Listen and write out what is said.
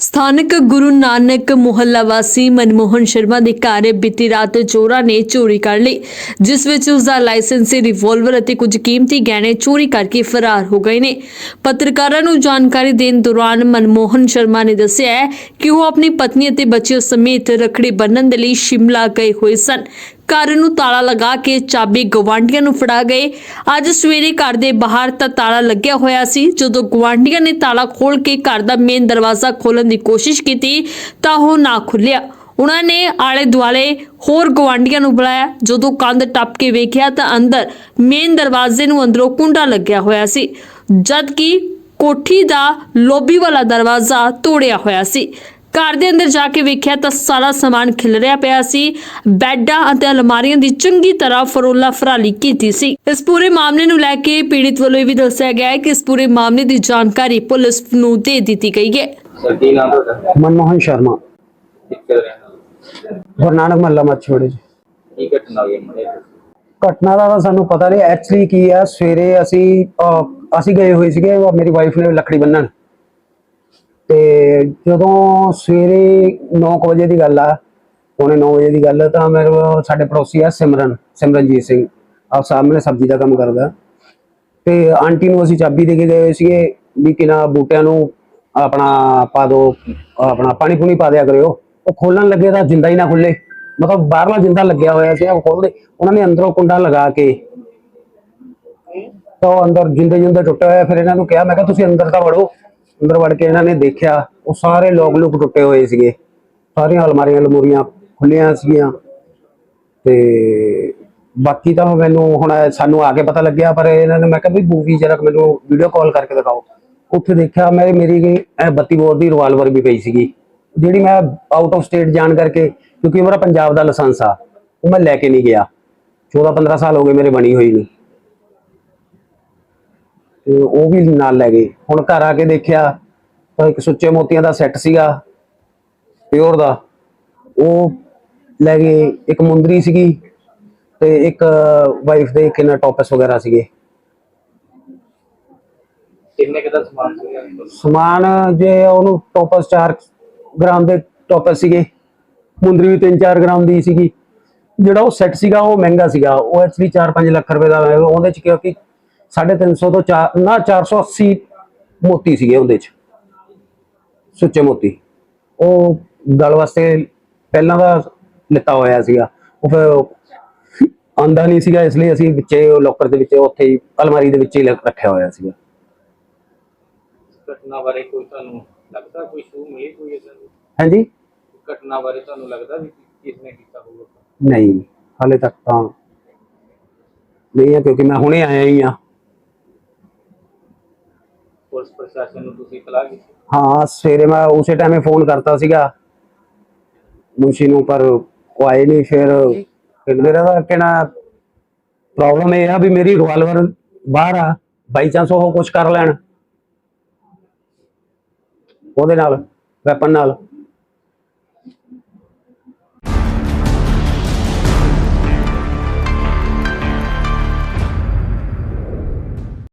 ਸਥਾਨਕ ਗੁਰੂ ਨਾਨਕ ਮੁਹੱਲਾ ਵਾਸੀ ਮਨਮੋਹਨ ਸ਼ਰਮਾ ਦੇ ਘਰ ਬੀਤੀ ਰਾਤ ਚੋਰਾਂ ਨੇ ਚੋਰੀ ਕਰ ਲਈ, ਜਿਸ ਵਿੱਚ ਉਸ ਦਾ ਲਾਇਸੈਂਸੀ ਰਿਵਾਲਵਰ ਅਤੇ ਕੁਝ ਕੀਮਤੀ ਗਹਿਣੇ ਚੋਰੀ ਕਰਕੇ ਫਰਾਰ ਹੋ ਗਏ ਨੇ। ਪੱਤਰਕਾਰਾਂ ਨੂੰ ਜਾਣਕਾਰੀ ਦੇਣ ਦੌਰਾਨ ਮਨਮੋਹਨ ਸ਼ਰਮਾ ਨੇ ਦੱਸਿਆ ਹੈ ਕਿ ਉਹ ਆਪਣੀ ਪਤਨੀ ਅਤੇ ਬੱਚਿਆਂ ਸਮੇਤ ਰਖੜੀ ਬੰਨਣ ਦੇ ਲਈ ਸ਼ਿਮਲਾ ਗਏ ਹੋਏ ਸਨ ਘਰ ਨੂੰ ਤਾਲਾ ਲਗਾ ਕੇ ਚਾਬੀ ਗਵਾਂਢੀਆਂ ਨੂੰ ਫੜਾ ਗਏ। ਅੱਜ ਸਵੇਰੇ ਘਰ ਦੇ ਬਾਹਰ ਤਾਂ ਤਾਲਾ ਲੱਗਿਆ ਹੋਇਆ ਸੀ। ਜਦੋਂ ਗਵਾਂਢੀਆਂ ਨੇ ਤਾਲਾ ਖੋਲ ਕੇ ਘਰ ਦਾ ਮੇਨ ਦਰਵਾਜ਼ਾ ਖੋਲਣ ਦੀ ਕੋਸ਼ਿਸ਼ ਕੀਤੀ, ਤਾਂ ਉਹ ਨਾ ਖੁੱਲਿਆ ਉਹਨਾਂ ਨੇ ਆਲੇ ਦੁਆਲੇ ਹੋਰ ਗਵਾਂਢੀਆਂ ਨੂੰ ਬੁਲਾਇਆ। ਜਦੋਂ ਕੰਧ ਟੱਪ ਕੇ ਵੇਖਿਆ, ਤਾਂ ਅੰਦਰ ਮੇਨ ਦਰਵਾਜ਼ੇ ਨੂੰ ਅੰਦਰੋਂ ਕੁੰਡਾ ਲੱਗਿਆ ਹੋਇਆ ਸੀ ਜਦ ਕਿ ਕੋਠੀ ਦਾ ਲੋਬੀ ਵਾਲਾ ਦਰਵਾਜ਼ਾ ਤੋੜਿਆ ਹੋਇਆ ਸੀ। ਘਰ ਦੇ ਅੰਦਰ ਜਾ ਕੇ ਵੇਖਿਆ ਤਾਂ ਸਾਰਾ ਸਮਾਨ ਖਿਲਰਿਆ ਪਿਆ ਸੀ। ਬੈੱਡਾਂ ਅਤੇ ਅਲਮਾਰੀਆਂ ਦੀ ਚੰਗੀ ਤਰ੍ਹਾਂ ਫਰੋਲਾ ਫਰਾਲੀ ਕੀਤੀ ਸੀ। ਇਸ ਪੂਰੇ ਮਾਮਲੇ ਨੂੰ ਲੈ ਕੇ ਪੀੜਿਤ ਵੱਲੋਂ ਇਹ ਵੀ ਦੱਸਿਆ ਗਿਆ ਹੈ ਕਿ ਇਸ ਪੂਰੇ ਮਾਮਲੇ ਦੀ ਜਾਣਕਾਰੀ ਪੁਲਿਸ ਨੂੰ ਦੇ ਦਿੱਤੀ ਗਈ ਹੈ। ਸਰ ਕੀ ਨਾਮ ਤੁਹਾਡਾ? ਮਨਮੋਹਨ ਸ਼ਰਮਾ। ਕਿੱਥੇ ਰਹਿਣਾ ਗੁਰੂ ਨਾਨਕ ਮਹੱਲਾ ਮੱਛੋੜੇ ਜੀ। ਕੀ ਘਟਨਾ ਹੋਈ ਮੜੇ ਘਟਨਾ ਦਾ ਤਾਂ ਸਾਨੂੰ ਪਤਾ ਨਹੀਂ ਐਕਚੁਅਲੀ ਕੀ ਹੈ ਸਵੇਰੇ ਅਸੀਂ ਅਹ, ਅਸੀਂ ਗਏ ਹੋਏ ਸੀਗੇ ਮੇਰੀ ਵਾਈਫ ਨੇ ਲੱਕੜੀ ਬੰਨਣ। ਤੇ ਜਦੋਂ ਸਵੇਰੇ 9 ਵਜੇ ਦੀ ਗੱਲ ਆ ਪੌਣੇ 9 ਵਜੇ ਦੀ ਗੱਲ ਆ, ਤਾਂ ਮੇਰੇ ਸਾਡੇ ਪੜੋਸੀ ਆ ਸਿਮਰਨ ਸਿਮਰਨਜੀਤ ਸਿੰਘ। ਆ ਸਾਹਮਣੇ ਸਬਜ਼ੀ ਦਾ ਕੰਮ ਕਰਦਾ। ਤੇ ਆਂਟੀ ਨੂੰ ਅਸੀਂ ਚਾਬੀ ਦੇ ਕੇ ਗਏ ਸੀਗੇ ਵੀ ਕਿਨਾ ਬੂਟਿਆਂ ਨੂੰ ਆਪਣਾ ਪਾ ਦੋ ਆਪਣਾ ਪਾਣੀ ਪੂਣੀ ਪਾ ਦਿਆ ਕਰਿਓ। ਉਹ ਖੋਲਣ ਲੱਗੇ ਤਾਂ ਜਿੰਦਾ ਹੀ ਨਾ ਖੁੱਲੇ ਮਤਲਬ ਬਾਹਰਲਾ ਜਿੰਦਾ ਲੱਗਿਆ ਹੋਇਆ ਸੀ ਉਹ ਖੋਲਦੇ ਉਹਨਾਂ ਨੇ ਅੰਦਰੋਂ ਕੁੰਡਾ ਲਗਾ ਕੇ ਤਾਂ ਉਹ ਅੰਦਰ ਜਿੰਦੇ ਜਿੰਦੇ ਟੁੱਟਿਆ ਹੋਇਆ ਫਿਰ ਇਹਨਾਂ ਨੂੰ ਕਿਹਾ ਮੈਂ ਕਿਹਾ ਤੁਸੀਂ ਅੰਦਰ ਤਾਂ ਵੜੋ। ਅੰਦਰ ਵੜ ਕੇ ਇਹਨਾਂ ਨੇ ਦੇਖਿਆ, ਉਹ ਸਾਰੇ ਲੋਕ ਲੁਕ ਟੁੱਟੇ ਹੋਏ ਸੀਗੇ। ਸਾਰੀਆਂ ਅਲਮਾਰੀਆਂ ਲਮੂਰੀਆਂ ਖੁੱਲੀਆਂ ਸੀਗੀਆਂ। ਤੇ ਬਾਕੀ ਤਾਂ ਮੈਨੂੰ ਹੁਣ ਸਾਨੂੰ ਆ ਕੇ ਪਤਾ ਲੱਗਿਆ, ਪਰ ਇਹਨਾਂ ਨੇ ਮੈਂ ਕਿਹਾ ਵੀ ਬੂਵੀ ਜਰਾ ਮੈਨੂੰ ਵੀਡੀਓ ਕਾਲ ਕਰਕੇ ਦਿਖਾਓ। ਉੱਥੇ ਦੇਖਿਆ ਮੈਂ, ਮੇਰੀ ਇਹ 32 ਬੋਰ ਦੀ ਰਿਵਾਲਵਰ ਵੀ ਪਈ ਸੀਗੀ। ਜਿਹੜੀ ਮੈਂ ਆਊਟ ਆਫ ਸਟੇਟ ਜਾਣ ਕਰਕੇ, ਕਿਉਂਕਿ ਮੇਰਾ ਪੰਜਾਬ ਦਾ ਲਾਇਸੈਂਸ ਆ, ਉਹ ਮੈਂ ਲੈ ਕੇ ਨਹੀਂ ਗਿਆ। 14 15 ਸਾਲ ਹੋ ਗਏ ਮੇਰੇ ਬਣੀ ਹੋਈ ਨੂੰ। ਤੇ ਉਹ ਵੀ ਨਾਲ ਲੈ ਗਏ। ਹੁਣ ਘਰ ਆ ਕੇ ਦੇਖਿਆ ਤਾਂ ਇੱਕ ਸੁੱਚੇ ਮੋਤੀਆਂ ਦਾ ਸੈੱਟ ਸੀਗਾ ਪਿਓਰ ਦਾ। ਉਹ ਲੈ ਗਏ ਇੱਕ ਮੁੰਦਰੀ ਸੀਗੀ ਤੇ ਇੱਕ ਵਾਈਫ ਦੇ ਕਿੰਨਾ ਟੌਪਸ ਵਗੈਰਾ ਸੀਗੇ। ਕਿੰਨੇ ਸਮਾਨ ਸੀਗਾ? ਸਮਾਨ ਜੇ ਉਹਨੂੰ ਟੌਪਸ 4 ਗ੍ਰਾਮ ਦੇ ਟੌਪਸ ਸੀਗੇ। ਮੁੰਦਰੀ ਵੀ 3-4 ਗ੍ਰਾਮ ਦੀ ਸੀਗੀ। ਜਿਹੜਾ ਉਹ ਸੈੱਟ ਸੀਗਾ ਉਹ ਮਹਿੰਗਾ ਸੀਗਾ। ਉਹ ਐਕਚੁਅਲੀ 4-5 ਲੱਖ ਰੁਪਏ ਦਾ। ਉਹਦੇ ਚ ਕਿਉਂਕਿ 350 ਤੋਂ 4 ਨਾ 480 ਮੋਤੀ ਸੀਗੇ ਉਹਦੇ ਚ। ਸੁੱਚੇ ਮੋਤੀ। ਉਹ ਗਲ ਵਾਸਤੇ ਪਹਿਲਾਂ ਦਾ ਲਿੱਤਾ ਹੋਇਆ ਸੀਗਾ। ਉਹ ਫਿਰ ਆਂਦਾ ਨਹੀਂ ਸੀਗਾ ਇਸ ਲਈ ਅਸੀਂ ਵਿੱਚੇ ਲੋਕਰ ਦੇ ਵਿੱਚ ਉੱਥੇ ਹੀ ਅਲਮਾਰੀ ਦੇ ਵਿੱਚ ਹੀ ਰੱਖਿਆ ਹੋਇਆ ਸੀਗਾ। ਘਟਨਾ ਬਾਰੇ ਕੋਈ ਤੁਹਾਨੂੰ ਲੱਗਦਾ ਕੋਈ ਸ਼ੂ ਮਿਲੀ ਕੋਈ ਇਦਾਂ ਦੀ ਹਾਂਜੀ? ਘਟਨਾ ਬਾਰੇ ਤੁਹਾਨੂੰ ਲੱਗਦਾ ਵੀ ਕਿਸ ਨੇ ਕੀਤਾ ਹੋਊਗਾ? ਨਹੀਂ ਹਾਲੇ ਤੱਕ ਤਾਂ ਨਹੀਂ ਹੈ ਕਿਉਂਕਿ ਮੈਂ ਹੁਣੇ ਆਇਆ ਹੀ ਆ ਪੁਲਿਸ ਪ੍ਰਸ਼ਾਸਨ ਨੂੰ ਤੁਸੀਂ ਇਤਲਾਹ ਕੀਤੀ? ਹਾਂ ਸਵੇਰੇ ਮੈਂ ਉਸੇ ਟਾਈਮੇ ਫੋਨ ਕਰਤਾ ਸੀਗਾ। ਮੁੰਸ਼ੀ ਨੂੰ ਪਰ ਉਹ ਆਏ ਨਹੀਂ ਫਿਰ ਫਿਰ ਮੇਰਾ ਤਾਂ ਕਹਿਣਾ ਪ੍ਰੋਬਲਮ ਇਹ ਆ ਵੀ ਮੇਰੀ ਰਿਵਾਲਵਰ ਬਾਹਰ ਆ ਬਾਈ ਚਾਂਸ ਉਹ ਕੁਝ ਕਰ ਲੈਣ। ਉਹਦੇ ਨਾਲ ਵੈਪਨ ਨਾਲ।